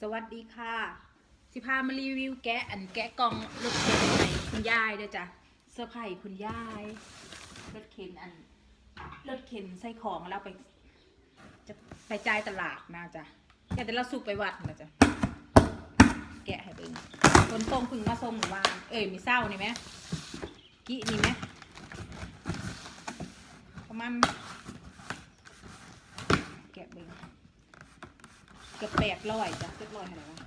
สวัสดีค่ะ สิพามารีวิวแกะอันแกะกล่องรถเข็นให้คุณยายเด้อจ้ะเสื้อร์ไผ่คุณยายรถเข็นอันรถเข็นใส่ของแล้วไป จะไปจ่ายตลาดนะจ้ะอยากแต่เราสุกไปวัดนะจ้ะแกะให้เบิ่งคนตรงพึ่งมาส่งหมู่บ้าเอ้ยมีเศร้านี่ไหมกี้นี่ไหมประมาณแกะเบิ่ง เกือบแปดร้อยจ้ะเจ็ดร้อยเท่าไหร่วะ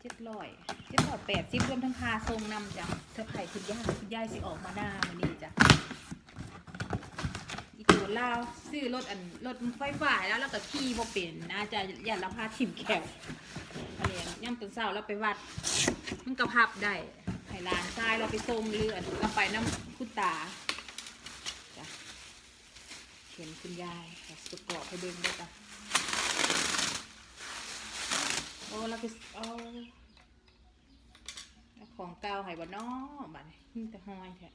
เจ็ดร้อยเจ็ดร้อยแปดสิบรวมทั้งคาทรงนำจ้ะเธอไผ่คุณย่าคุณย่ายสิออกมาหน้ามันนี่จ้ะอีตัวลาวซื้อรถอันรถไฟฟ้าแล้วแล้วก็ขี่บ่เป็นนะจะอย่าละพาถิ่มแขวอันนี้ย่ำต้นเศร้าแล้วไปวัด มันก็พับได้ให้หลานชายเราไปส่งเรือนเราไปน้ำคุณตาจ้ะเขียนคุณยายค่ะประกอบให้เบิ่งด้วยจ้ะ โอ้แล้ วก็เอาเอาของเก่าให้บ่น้อบัดนี้มีแต่ห้อยแท้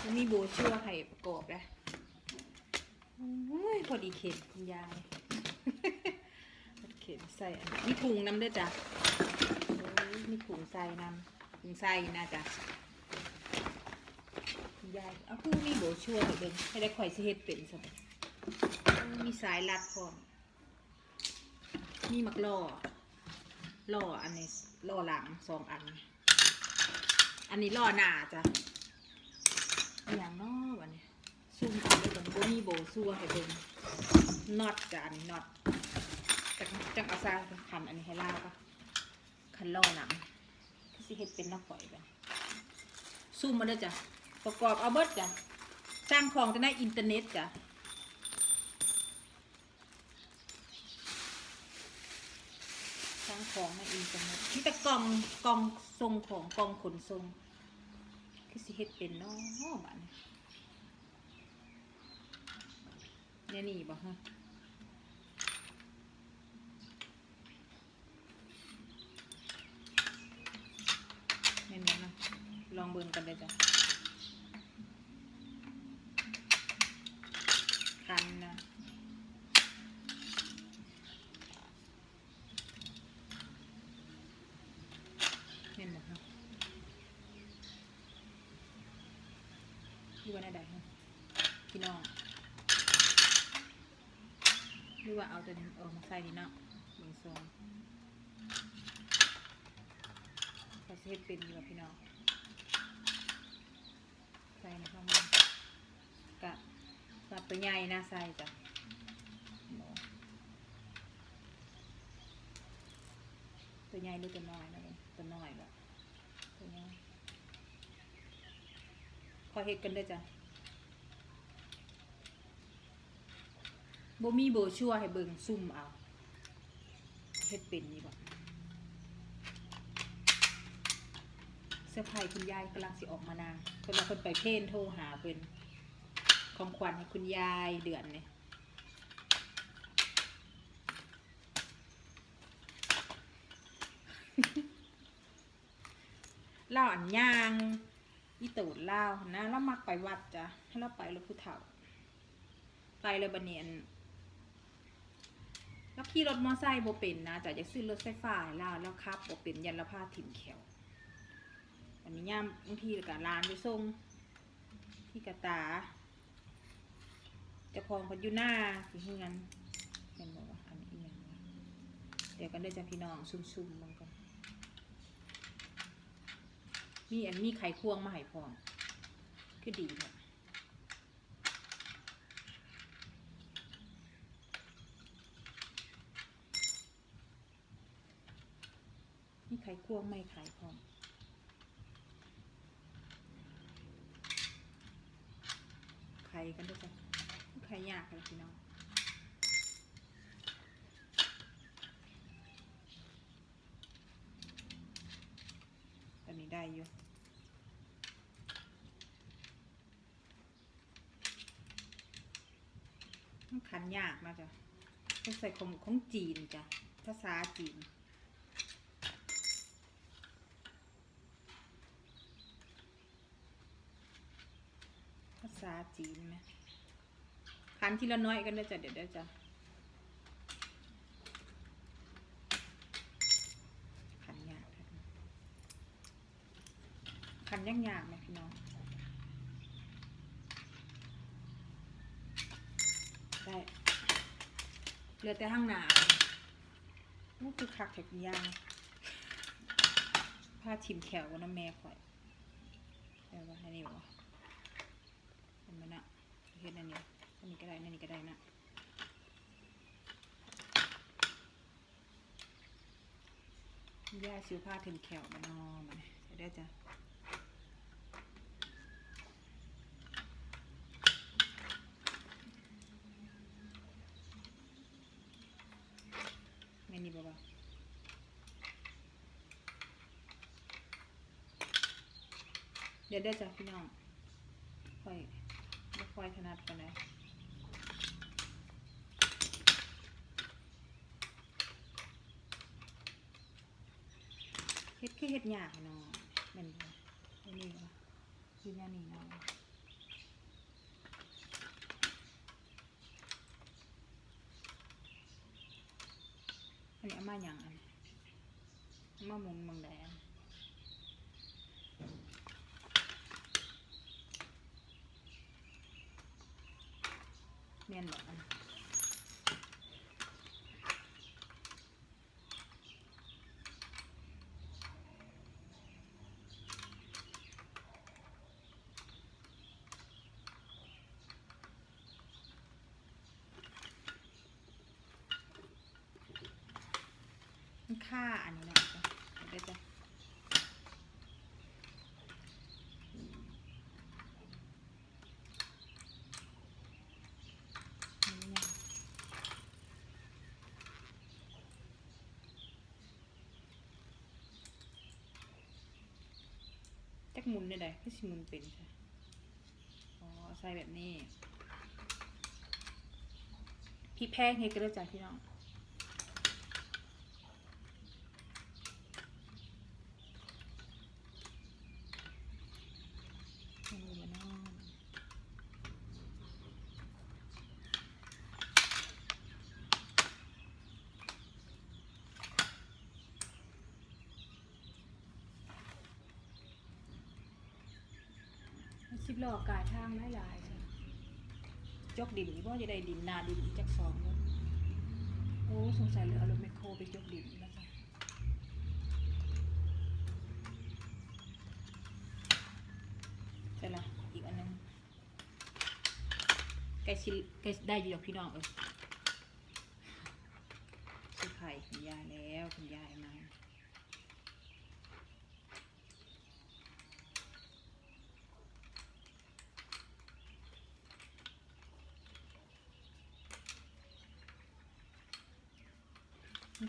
แล้วมีโบชัวร์ให้ประกอบเลยโอ้ยพอดีเข็นคุณยายเข็นใส่นนี้มีถุงน้ำด้วยจ้ะมีถุงใส่น้ำถุงใส่นะจ๊ะคุณยายเอาคือมีโบชัวเบิ่งให้ได้ข่อยสิเฮ็ดเป็นซะบัยมีสายรัดพร้อม มีมักล่อล่ออันนี้ล่อหลังสองอัน อันนี้ล่อหน้าจ้ะอย่างนอวันนี้ซุ่มเอาเลยตรงบ่มีโบซัวให้เบิ่งน็อตจ้ะอันนี้น็อตจังจังอาซาขันอันนี้ให้ล่าปะขันล่อหลังคือสิเฮ็ดเป็นนักข่อยกันซุ่มมาเด้อจ้ะประกอบเอาเบิดจ้ะสร้างของจะได้อินเทอร์เน็ตจ้ะ สร้า งของในอินเทอร์เน็ตแต่กล่องกล่องทรงของกล่องขนทรง คือสิเฮ็ดเป็นเนาะบ้านเนี่ยนี่บ่ฮะเห็นไหมนะลองเบิ่งกันเลยจ้ะคันนะ เห็นไหมครับ ดูว่าหน้าใดพี่น้องดูว่าเอาตัวนี้เออมาใส่นี่เนาะหนึ่งซองเขาสิเฮ็ดเป็นอยู่กับพี่น้องใส่ในข้างบนกะกะตัวใหญ่นะใส่จ้ะตัวใหญ่หรือตัวน้อยนะเบิ่งตัวน้อยแบบตัวใหญ่ ขอเฮ็ดกันเด้จ้ะบ่มีโบรชัวให้เบิ่งซุ่มเอาเฮ็ดเป็นนี่บ่เสื้อผ้าคุณยายกำลังสิออกมานางเพิ่นว่าเพิ่นไปเพลนโทรหาเพิ่นของขวัญให้คุณยายเดือนนี่เล่าอันย่าง อีตูดเล่านะแล้วมักไปวัดจ้ะให้เราไปรถผู้เฒ่า ไปเลยบันเนียนแล้วขี่รถมอไซค์โบเป็นนะจ้ะจะซื้อรถไฟฟ้าเล่าแล้วขับโบเป็นยันละผ้าถิ่มแขวอันนี้ย่ามบางทีก็ร้านไปส่งที่กระตาจ้าของคนอยู่หน้าสิเฮือนเห็นบอกว่าอันนี้อหย่างเดี๋ยวกันเด้อจ้ะพี่น้องซุ่มๆมันก่อน มีอันมีไข่ควงมาให้พร้อมคือดีเนี่ยมีไข่ควงไม่ไข่พร้อมไข่กันด้วยจ้ะไข่ยากเลยพี่น้องตอนนี้ได้อยู่ ขันยากนะจ๊ะต้องใส่ของของจีนจ้ะ ภาษาจีน ภาษาจีนไหมขันทีละน้อยกันได้จ้ะเดี๋ยวได้จ้ะขันยากขันยากยากไหมพี่น้อง เหลือแต่ห้างหนานี่คือคักแท็กยางผ้าชิมแขวน้ำแม่ข่อยเดี๋ยวว่าอันนี้วะเห็นไหมนะเห็นอันนี้อันนี้ก็ได้อันนี้ก็ได้นะย่าซื้อผ้าทิมแขวมานอมาเนี่ยเดี๋ยวจะแม่นี่บ่บ่า เดี๋ยวได้จ้ะพี่น้องค่อยไม่ค่อยถนัดกันเลยเฮ็ดคือเฮ็ดยากเนาะแม่นบ่อันนี้บ่คือแนวนี้เนาะอันนี้เอามาหยังอันมาหมุนมังแดง แม่นบ่อันนี้มันค่าอันนี้เนาะจ้ะเดี๋ยวได้จ้ะอันนี้เนี่ย จักมุนได้ไดคือสิมุนเป็นค่ะอ๋อใส่แบบนี้พี่แพงเฮ็ดก็ได้จ้ะพี่น้อง มันมีมานอน สิบล้อกายทางหลายๆจ้ะจกดินอีกว่าจะได้ดินหนาดินอีกจักสองเลยโอ้สงสัยเลยเอารถแมคโครไปจกดินแล้วจ้ะใช่ละอีกอันหนึงไก่ชิไก่ได้อยู่ดอกพี่น้องเออซื้อไข่คุณยายแล้วคุณยายมา ได้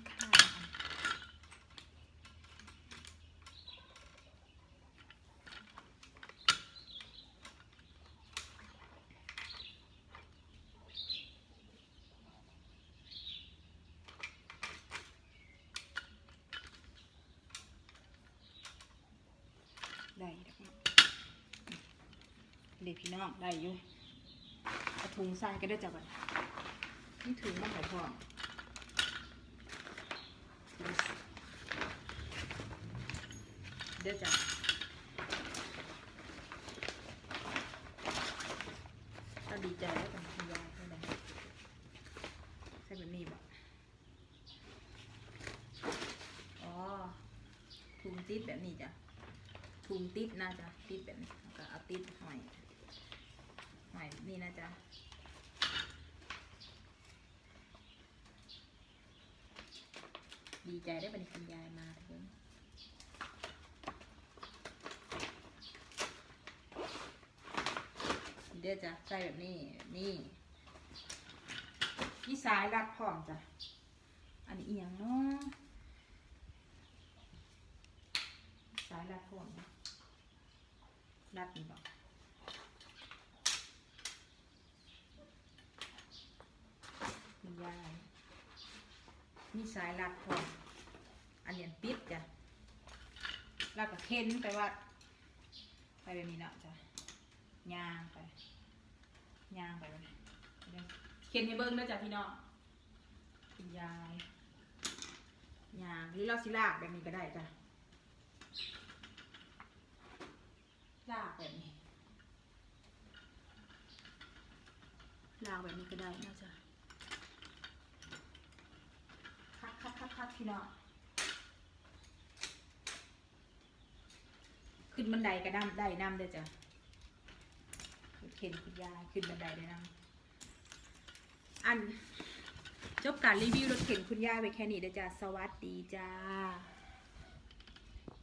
เด็กพี่น้องได้อยู่ถุงใส่ก็ได้จับอะนี่ถุงมันไหนพอ เดี๋ยวจ้ะก็ดีใจแล้วกันคุณยายเท่ไหร่ใช่แบบนี้บ่อ๋อถุงติดแบบนี้จ้ะถุงติดนะจ๊ะติดแบบนี้ก็เอาติดหอยหอยนี่นะจ๊ะดีใจได้เป็นคุณยายมาทุกคน ดี๋ยวจะใส่แบบนี้นี่นี่สายรัดพร้อมจ้ะอันนี้เอียงเนาะสายรัดพร้อมรัดนี่บอกคุณยายมีสายรัดพร้อมอันเนี้ยปิดจ้ะแล้วก็เค้นไปว่า ไปแบบนี้เนาะจ้ะย่างไปย่างไปเลยเดี๋ ยวเค้นให้เบิ้งด้วยจ้ะพี่น้องคุณยายย่างหรือเราสิลากแบบนี้ก็ได้จ้ะลากแบบนี้ลากแบบนี้ก็ได้น่าจะคัดคัดคัดคัดพี่น้องขึ้นบันไดก็นำได้นำเด้อจ้ะเข็นคุณยายขึ้นบันไดได้นำ อันจบการรีวิวรถเข็นคุณย่าไปแค่นี้เด้อจ้าสวัสดีจ้า